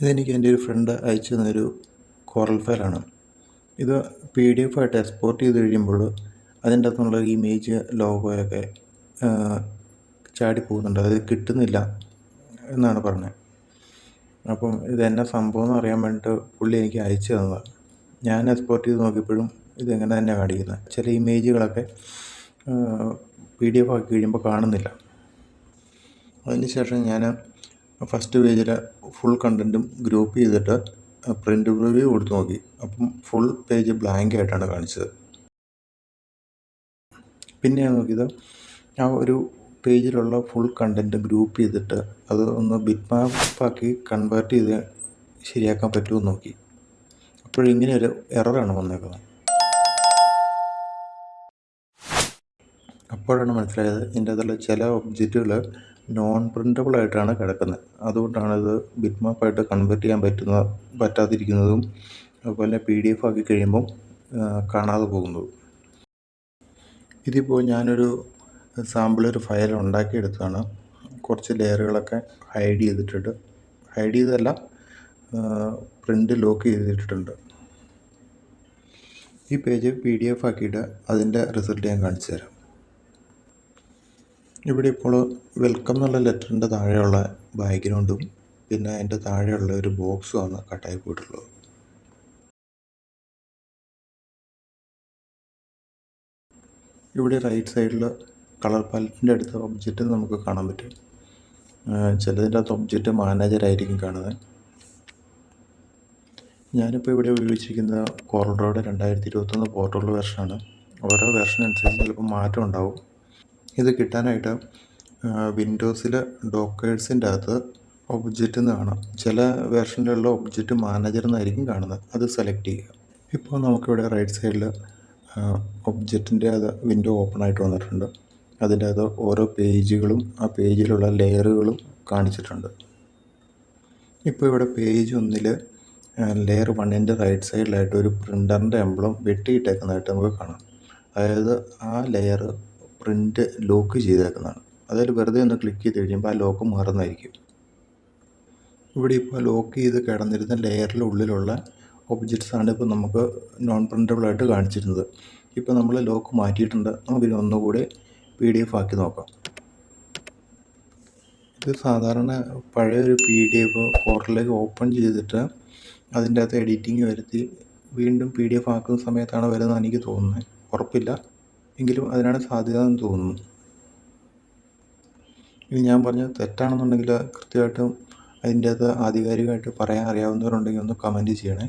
ഇതെനിക്ക് എന്റെ ഒരു ഫ്രണ്ട് അയച്ചു തന്നൊരു കോറൽ ഫയലാണ് ഇത് പി ഡി എഫ് ആയിട്ട് എക്സ്പോർട്ട് ചെയ്ത് കഴിയുമ്പോൾ അതിന്റെ അകത്തുള്ള ഇമേജ് ലോഗോയൊക്കെ ചാടി പോകുന്നുണ്ട്. അത് കിട്ടുന്നില്ല എന്നാണ് പറഞ്ഞത്. അപ്പം ഇത് എന്നാ സംഭവം എന്ന് അറിയാൻ വേണ്ടിയിട്ട് പുള്ളി എനിക്ക് അയച്ചു തന്നതാണ് ഞാൻ എക്സ്പോർട്ട് ചെയ്ത് നോക്കിയപ്പോഴും ഇതെങ്ങനെ തന്നെ കാണിക്കുന്നത് ചില ഇമേജുകളൊക്കെ പി ഡി എഫ് ആക്കി കഴിയുമ്പോൾ കാണുന്നില്ല. അതിന് ശേഷം ഞാൻ ഫസ്റ്റ് പേജിലെ ഫുൾ കണ്ടന്റും ഗ്രൂപ്പ് ചെയ്തിട്ട് പ്രിന്റ് റിവ്യൂ കൊടുത്തു നോക്കി. അപ്പം ഫുൾ പേജ് ബ്ലാങ്ക് ആയിട്ടാണ് കാണിച്ചത്. പിന്നെ ഞാൻ നോക്കിയത് ആ ഒരു പേജിലുള്ള ഫുൾ കണ്ടന്റ് ഗ്രൂപ്പ് ചെയ്തിട്ട് അത് ഒന്ന് ബിറ്റ് മാപ്പാക്കി കൺവേർട്ട് ചെയ്ത് ശരിയാക്കാൻ പറ്റുമോ നോക്കി. അപ്പോഴിങ്ങനെ ഒരു എററാണ് വന്നേക്കുന്നത്. അപ്പോഴാണ് മനസ്സിലായത് ഇതിന്റെ അതിലുള്ള ചില ഒബ്ജക്റ്റുകൾ നോൺ പ്രിന്റബിൾ ആയിട്ടാണ് കിടക്കുന്നത്. അതുകൊണ്ടാണ് ഇത് ബിറ്റ് മാപ്പായിട്ട് കൺവേർട്ട് ചെയ്യാൻ പറ്റുന്ന പറ്റാതിരിക്കുന്നതും അതുപോലെ പി ഡി എഫ് ആക്കി കഴിയുമ്പം കാണാതെ പോകുന്നതും. ഇതിപ്പോൾ ഞാനൊരു സാമ്പിൾ ഒരു ഫയൽ ഉണ്ടാക്കിയെടുത്തതാണ്. കുറച്ച് ലെയറുകളൊക്കെ ഹൈഡ് ചെയ്തിട്ടുണ്ട്. ഹൈഡ് ചെയ്തതല്ല പ്രിന്റ് ലോക്ക് ചെയ്തിട്ടുണ്ട്. ഈ പേജ് പി ഡി എഫ് ആക്കിയിട്ട് അതിന്റെ റിസൾട്ട് ഞാൻ കാണിച്ചു തരാം. ഇവിടെ ഇപ്പോൾ വെൽക്കം എന്നുള്ള ലെറ്ററിന്റെ താഴെയുള്ള ബാക്ക്ഗ്രൗണ്ടും പിന്നെ അതിന്റെ താഴെയുള്ള ഒരു ബോക്സും ആണ് കട്ടായി പോയിട്ടുള്ളത്. ഇവിടെ റൈറ്റ് സൈഡിൽ കളർ പാലറ്റിന്റെ അടുത്ത ഒബ്ജക്റ്റ് നമുക്ക് കാണാൻ പറ്റും. ചിലതിന്റെ അകത്ത് ഒബ്ജക്റ്റ് മാനേജർ ആയിരിക്കും കാണുന്നത്. ഞാനിപ്പോൾ ഇവിടെ ഉപയോഗിച്ചിരിക്കുന്ന കോറൽഡോയുടെ രണ്ടായിരത്തി ഇരുപത്തൊന്ന് പോർട്ടുള്ള വെർഷനാണ് ഓരോ വെർഷൻ അനുസരിച്ച് ചിലപ്പോൾ മാറ്റം ഉണ്ടാവും. ഇത് കിട്ടാനായിട്ട് വിൻഡോസിൽ ഡോക്കേഴ്സിന്റെ അകത്ത് ഒബ്ജക്റ്റ് എന്ന് കാണാം. ചില വേർഷനിലുള്ള ഒബ്ജക്റ്റ് മാനേജർ എന്നായിരിക്കും കാണുന്നത്. അത് സെലക്ട് ചെയ്യുക. ഇപ്പോൾ നമുക്കിവിടെ റൈറ്റ് സൈഡിൽ ഒബ്ജക്റ്റിന്റെ അത് വിൻഡോ ഓപ്പൺ ആയിട്ട് വന്നിട്ടുണ്ട്. അതിന്റെ അത് ഓരോ പേജുകളും ആ പേജിലുള്ള ലെയറുകളും കാണിച്ചിട്ടുണ്ട്. ഇപ്പോൾ ഇവിടെ പേജ് ഒന്നിൽ ലെയർ വണ്ണിന്റെ റൈറ്റ് സൈഡിലായിട്ട് ഒരു പ്രിന്ററിന്റെ എംബ്ലം വെട്ടിയിട്ടേക്കുന്നതായിട്ട് നമുക്ക് കാണാം. അതായത് ആ ലെയർ പ്രിന്റ് ലോക്ക് ചെയ്തേക്കുന്നതാണ്. അതായത് വെറുതെ ഒന്ന് ക്ലിക്ക് ചെയ്ത് കഴിയുമ്പോൾ ആ ലോക്ക് മാറുന്നതായിരിക്കും. ഇവിടെ ഇപ്പോൾ ലോക്ക് ചെയ്ത് കിടന്നിരുന്ന ലെയറിന്റെ ഉള്ളിലുള്ള ആണ് ഇപ്പോൾ നമുക്ക് നോൺ പ്രിന്റബിൾ ആയിട്ട് കാണിച്ചിരുന്നത്. ഇപ്പോൾ നമ്മൾ ലോക്ക് മാറ്റിയിട്ടുണ്ട്. നമുക്കിനി ഒന്നുകൂടി പി ഡി എഫ് ആക്കി നോക്കാം. ഇത് സാധാരണ പഴയൊരു പി ഡി എഫ് പോർട്ടലിലേക്ക് ഓപ്പൺ ചെയ്തിട്ട് അതിന്റെ അകത്ത് എഡിറ്റിംഗ് വരുത്തി വീണ്ടും പി ഡി എഫ് ആക്കുന്ന സമയത്താണ് വരുന്നത് എനിക്ക് തോന്നുന്നത്. ഉറപ്പില്ല. എങ്കിലും അതിനാണ് സാധ്യത എന്ന് തോന്നുന്നു. ഇനി ഞാൻ പറഞ്ഞത് തെറ്റാണെന്നുണ്ടെങ്കിൽ കൃത്യമായിട്ടും അതിന്റെ അകത്ത് ആധികാരികമായിട്ട് പറയാൻ അറിയാവുന്നവരുണ്ടെങ്കിൽ ഒന്ന് കമന്റ് ചെയ്യണേ.